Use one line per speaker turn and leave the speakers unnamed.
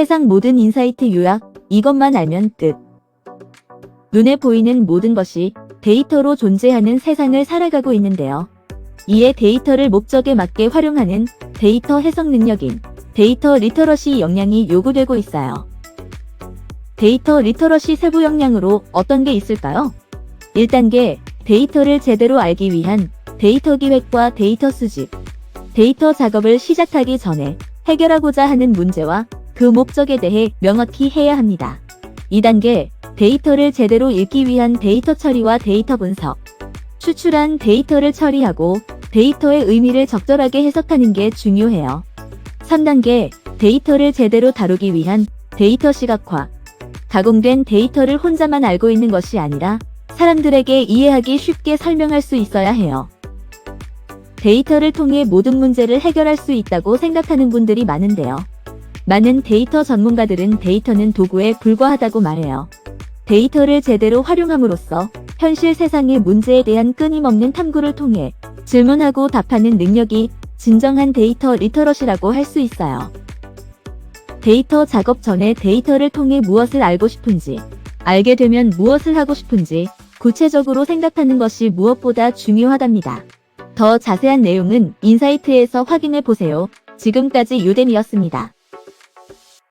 세상 모든 인사이트 요약, 이것만 알면 끝. 눈에 보이는 모든 것이 데이터로 존재하는 세상을 살아가고 있는데요. 이에 데이터를 목적에 맞게 활용하는 데이터 해석 능력인 데이터 리터러시 역량이 요구되고 있어요. 데이터 리터러시 세부 역량으로 어떤 게 있을까요? 1단계, 데이터를 제대로 알기 위한 데이터 기획과 데이터 수집. 데이터 작업을 시작하기 전에 해결하고자 하는 문제와 그 목적에 대해 명확히 해야 합니다. 2단계, 데이터를 제대로 읽기 위한 데이터 처리와 데이터 분석. 추출한 데이터를 처리하고 데이터의 의미를 적절하게 해석하는 게 중요해요. 3단계, 데이터를 제대로 다루기 위한 데이터 시각화. 가공된 데이터를 혼자만 알고 있는 것이 아니라 사람들에게 이해하기 쉽게 설명할 수 있어야 해요. 데이터를 통해 모든 문제를 해결할 수 있다고 생각하는 분들이 많은데요. 많은 데이터 전문가들은 데이터는 도구에 불과하다고 말해요. 데이터를 제대로 활용함으로써 현실 세상의 문제에 대한 끊임없는 탐구를 통해 질문하고 답하는 능력이 진정한 데이터 리터러시라고 할 수 있어요. 데이터 작업 전에 데이터를 통해 무엇을 알고 싶은지, 알게 되면 무엇을 하고 싶은지 구체적으로 생각하는 것이 무엇보다 중요하답니다. 더 자세한 내용은 인사이트에서 확인해 보세요. 지금까지 유덴이었습니다.